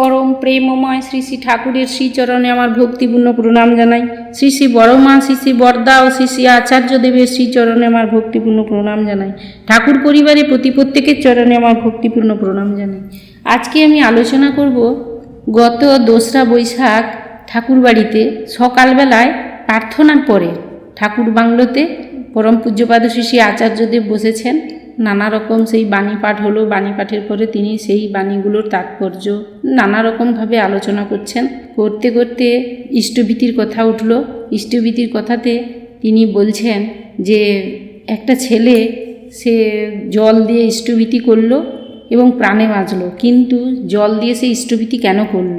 পরম প্রেমময় শ্রী শ্রী ঠাকুরের শ্রীচরণে আমার ভক্তিপূর্ণ প্রণাম জানাই। শ্রী শ্রী বড়মা, শ্রী শ্রী বরদা ও শ্রী শ্রী আচার্য দেবের শ্রীচরণে আমার ভক্তিপূর্ণ প্রণাম জানাই। ঠাকুর পরিবারে প্রতি প্রত্যেকের চরণে আমার ভক্তিপূর্ণ প্রণাম জানাই। আজকে আমি আলোচনা করব গত দোসরা বৈশাখ ঠাকুর বাড়িতে সকালবেলায় প্রার্থনার পরে ঠাকুর বাংলোতে পরম পূজ্যপাদ শ্রী শ্রী আচার্যদেব বসেছেন। নানা রকম সেই বাণী পাঠ হলো, বাণী পাঠের পরে তিনি সেই বাণীগুলোর তাৎপর্য নানা রকমভাবে আলোচনা করছেন। করতে করতে ইষ্টভীতির কথা উঠল। ইষ্টভীতির কথাতে তিনি বলছেন যে, একটা ছেলে সে জল দিয়ে ইষ্টভীতি করল এবং প্রাণে বাঁচলো, কিন্তু জল দিয়ে সে ইষ্টভীতি কেন করল?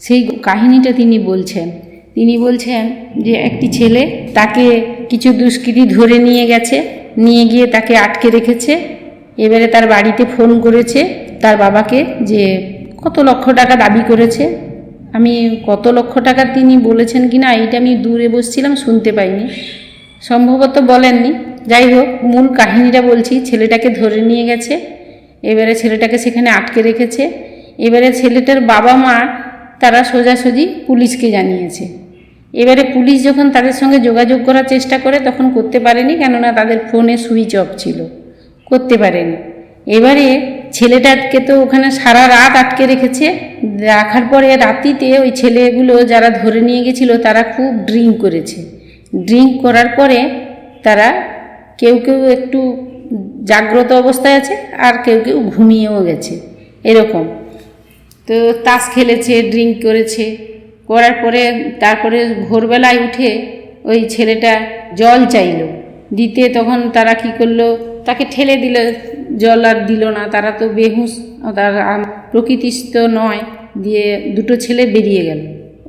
সেই কাহিনীটা তিনি বলছেন। তিনি বলছেন যে, একটি ছেলে তাকে কিছু দুষ্কৃতি ধরে নিয়ে গেছে নিয়ে গিয়ে তাকে আটকে রেখেছে। এবারে তার বাড়িতে ফোন করেছে তার বাবাকে যে, কত লক্ষ টাকা দাবি করেছে? আমি কত লক্ষ টাকা তিনি বলেছেন কি না এইটা আমি দূরে বসছিলাম, শুনতে পাইনি। সম্ভবত বলেননি। যাই হোক, মূল কাহিনীটা বলছি, ছেলেটাকে ধরে নিয়ে গেছে। এবারে ছেলেটাকে সেখানে আটকে রেখেছে। এবারে ছেলেটার বাবা মা তারা সোজাসুজি পুলিশকে জানিয়েছে। এবারে পুলিশ যখন তাদের সঙ্গে যোগাযোগ করার চেষ্টা করে, তখন করতে পারেনি, কেননা তাদের ফোনে সুইচ অফ ছিল। করতে পারেনি। এবারে ছেলেটাকে তো ওখানে সারা রাত আটকে রেখেছে। রাখার পরে রাতিতে ওই ছেলেগুলো যারা ধরে নিয়ে গেছিল, তারা খুব ড্রিঙ্ক করেছে। ড্রিঙ্ক করার পরে তারা কেউ কেউ একটু জাগ্রত অবস্থায় আছে, আর কেউ কেউ ঘুমিয়েও গেছে। এরকম। তো তাস খেলেছে, ড্রিঙ্ক করেছে। করার পরে তারপরে ভোরবেলায় উঠে ওই ছেলেটা জল চাইলো। দিতে তখন তারা কি করল, তাকে ঠেলে দিল, জল আর দিল না। তারা তো বেহুশ, তার প্রকৃতিস্থ নয়, দিয়ে দুটো ছেলে বেরিয়ে গেল।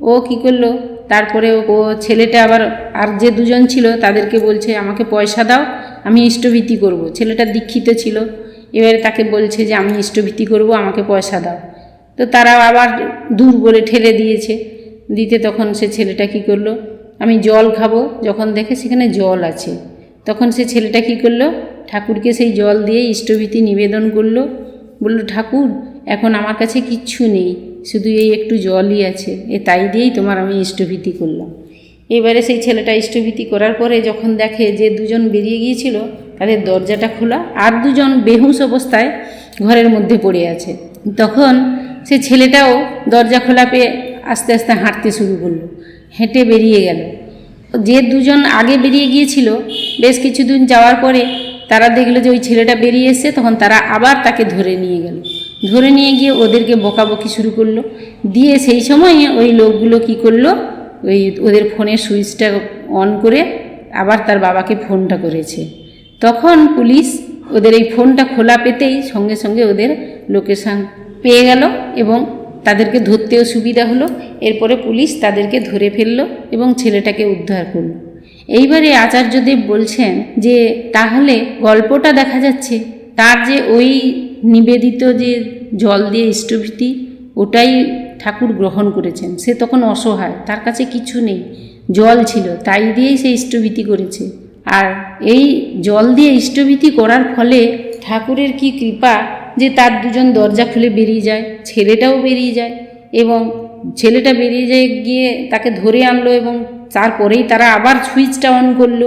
ও কি করল, তারপরে ও ছেলেটা আবার, আর যে দুজন ছিল তাদেরকে বলছে, আমাকে পয়সা দাও, আমি ইষ্টভীতি করব। ছেলেটা দীক্ষিত ছিল। এবারে তাকে বলছে যে, আমি ইষ্টভীতি করব, আমাকে পয়সা দাও। তো তারা আবার দূর বলে ঠেলে দিয়েছে। দিতে তখন সে ছেলেটা কি করল? আমি জল খাব, যখন দেখে সেখানে জল আছে। তখন সে ছেলেটা কি করল? ঠাকুরকে সেই জল দিয়ে ইষ্টভীতি নিবেদন করল। বলল, ঠাকুর, এখন আমার কাছে কিচ্ছু নেই, শুধু এই একটু জলই আছে। এ তাই দিয়েই তোমার আমি ইষ্টভীতি করলাম। এবারে সেই ছেলেটা ইষ্টভীতি করার পরে যখন দেখে যে দুজন বেরিয়ে গিয়েছিল, তাদের দরজাটা খোলা আর দুজন বেহুশ অবস্থায় ঘরের মধ্যে পড়ে আছে। তখন সে ছেলেটাও দরজা খোলা পেয়ে আস্তে আস্তে হাঁটতে শুরু করল, হেঁটে বেরিয়ে গেল। যে দুজন আগে বেরিয়ে গিয়েছিল, বেশ কিছুদিন যাওয়ার পরে তারা দেখল যে ওই ছেলেটা বেরিয়ে এসছে, তখন তারা আবার তাকে ধরে নিয়ে গেল। ধরে নিয়ে গিয়ে ওদেরকে বকাবকি শুরু করল। দিয়ে সেই সময় ওই লোকগুলো কি করল, ওই ওদের ফোনের সুইচটা অন করে আবার তার বাবাকে ফোনটা করেছে। তখন পুলিশ ওদের এই ফোনটা খোলা পেতেই সঙ্গে সঙ্গে ওদের লোকেশান পেয়ে গেল এবং তাদেরকে ধরতেও সুবিধা হলো। এরপরে পুলিশ তাদেরকে ধরে ফেলল এবং ছেলেটাকে উদ্ধার করল। এইবারে আচার্যদেব বলছেন যে, তাহলে গল্পটা দেখা যাচ্ছে, তার যে ওই নিবেদিত যে জল দিয়ে ইষ্টভীতি, ওটাই ঠাকুর গ্রহণ করেছেন। সে তখন অসহায়, তার কাছে কিছু নেই, জল ছিল, তাই দিয়েই সে ইষ্টভীতি করেছে। আর এই জল দিয়ে ইষ্টভীতি করার ফলে ঠাকুরের কি কৃপা যে তার দুজন দরজা খুলে বেরিয়ে যায়, ছেলেটাও বেরিয়ে যায় এবং ছেলেটা বেরিয়ে যায় গিয়ে তাকে ধরে আনলো এবং তারপরেই তারা আবার সুইচটা অন করল।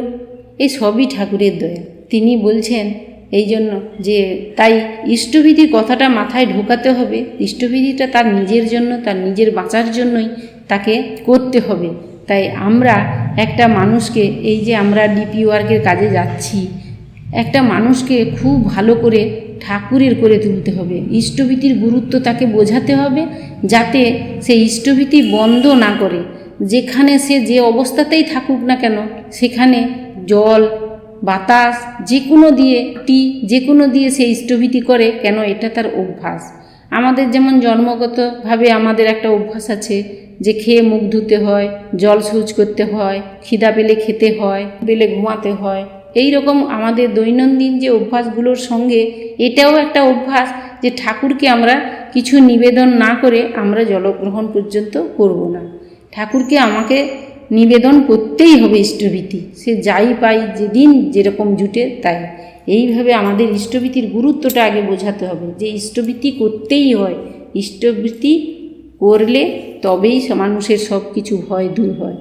এই সবই ঠাকুরের দয়া। তিনি বলছেন এই জন্য যে তাই ইষ্টবিধির কথাটা মাথায় ঢোকাতে হবে। ইষ্টবিধিটা তার নিজের জন্য, তার নিজের বাঁচার জন্যই তাকে করতে হবে। তাই আমরা একটা মানুষকে, এই যে আমরা ডিপি ওয়ার্কের কাজে যাচ্ছি, একটা মানুষকে খুব ভালো করে ঠাকুরের করে তুলতে হবে। ইষ্টভীতির গুরুত্ব তাকে বোঝাতে হবে যাতে সে ইষ্টভীতি বন্ধ না করে। যেখানে সে যে অবস্থাতেই থাকুক না কেন, সেখানে জল, বাতাস যে কোনো দিয়ে, টি যে কোনো দিয়ে সে ইষ্টভীতি করে, কেন এটা তার অভ্যাস। আমাদের যেমন জন্মগতভাবে আমাদের একটা অভ্যাস আছে যে খেয়ে মুখ ধুতে হয়, জল শৌচ করতে হয়, খিদা পেলে খেতে হয় পেলে ঘুমাতে হয় এই রকম আমাদের দৈনন্দিন যে অভ্যাসগুলোর সঙ্গে এটাও একটা অভ্যাস যে ঠাকুরকে আমরা কিছু নিবেদন না করে আমরা জলগ্রহণ পর্যন্ত করব না। ঠাকুরকে আমাকে নিবেদন করতেই হবে ইষ্টভীতি। সে যাই পাই, যেদিন যেরকম জুটে তাই। এইভাবে আমাদের ইষ্টভীতির গুরুত্বটা আগে বোঝাতে হবে যে ইষ্টভীতি করতেই হয়। ইষ্টভীতি করলে তবেই মানুষের সব কিছু ভয় দূর হয়।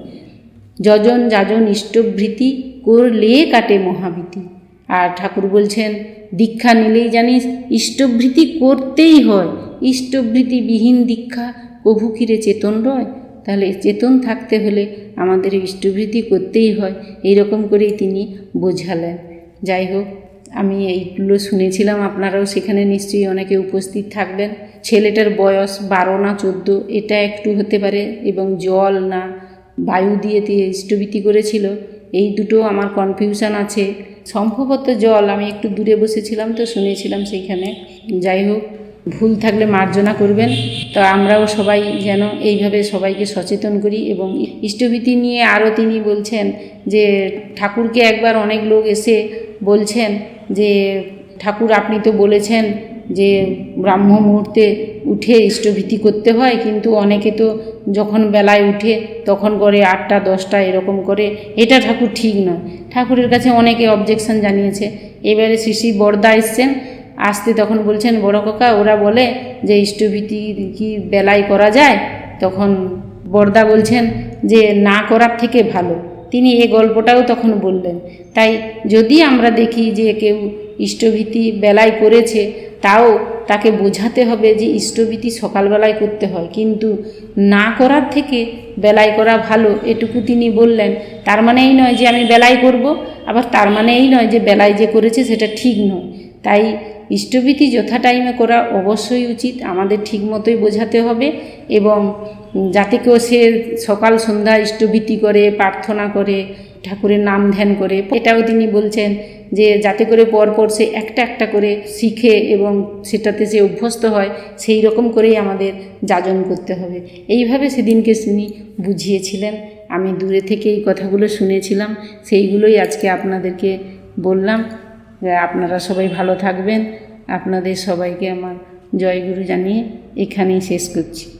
যজন যাজন ইষ্টভৃতি করলে কাটে মহাভীতি। আর ঠাকুর বলছেন, দীক্ষা নিলেই জানিস, ইষ্টভৃতি করতেই হয়। ইষ্টভৃতিবিহীন দীক্ষা কভু কিরে চেতন রয়? তাহলে চেতন থাকতে হলে আমাদের ইষ্টভৃতি করতেই হয়। এইরকম করেই তিনি বোঝালেন। যাই হোক, আমি এইগুলো শুনেছিলাম, আপনারাও সেখানে নিশ্চয়ই অনেকে উপস্থিত থাকবেন। ছেলেটার বয়স বারো না চোদ্দ, এটা একটু হতে পারে, এবং জল না বায়ু দিয়ে স্থবিতি করেছিল। এই দুটো আমার কনফিউশন আছে। সম্ভবত জল, আমি একটু দূরে বসেছিলাম তো শুনেছিলাম সেইখানে। যাই হোক, ভুল থাকলে মার্জনা করবেন। তো আমরাও সবাই যেন এইভাবে সবাইকে সচেতন করি এবং ইষ্টভীতি নিয়ে আরও তিনি বলছেন যে, ঠাকুরকে একবার অনেক লোক এসে বলছেন যে, ঠাকুর, আপনি তো বলেছেন যে ব্রাহ্ম মুহূর্তে উঠে ইষ্টভীতি করতে হয়, কিন্তু অনেকে তো যখন বেলায় উঠে তখন করে আটটা, দশটা এরকম করে। এটা ঠাকুর ঠিক নয়। ঠাকুরের কাছে অনেকে অবজেকশন জানিয়েছে। এবারে শ্রী শ্রী বরদা এসছেন, আসতে তখন বলছেন, বড় কাকা, ওরা বলে যে ইষ্টভীতি কি বেলায় করা যায়? তখন বরদা বলছেন যে, না করার থেকে ভালো। তিনি এ গল্পটাও তখন বললেন। তাই যদি আমরা দেখি যে কেউ ইষ্টভীতি বেলায় করেছে তাও তাকে বোঝাতে হবে যে ইষ্টবিধি সকালবেলায় করতে হয়। কিন্তু না করার থেকে বেলায় করা ভালো, এটুকু তিনি বললেন। তার মানে এই নয় যে আমি বেলায় করব, আবার তার মানে এই নয় যে বেলায় যে করেছে সেটা ঠিক নয়। তাই ইষ্টভীতি যথা টাইমে করা অবশ্যই উচিত। আমাদের ঠিক মতোই বোঝাতে হবে এবং যাতে কেউ সে সকাল সন্ধ্যা ইষ্টভীতি করে, প্রার্থনা করে, ঠাকুরের নাম ধ্যান করে। এটাও তিনি বলছেন যে যাতে করে পরপর সে একটা একটা করে শিখে এবং সেটাতে সে অভ্যস্ত হয়, সেই রকম করেই আমাদের যাজন করতে হবে। এইভাবে সেদিনকে তিনি বুঝিয়েছিলেন। আমি দূরে থেকে এই কথাগুলো শুনেছিলাম, সেইগুলোই আজকে আপনাদেরকে বললাম। আপনারা সবাই ভালো থাকবেন। আপনাদের সবাইকে আমার জয়গুরু জানিয়ে এখানেই শেষ করছি।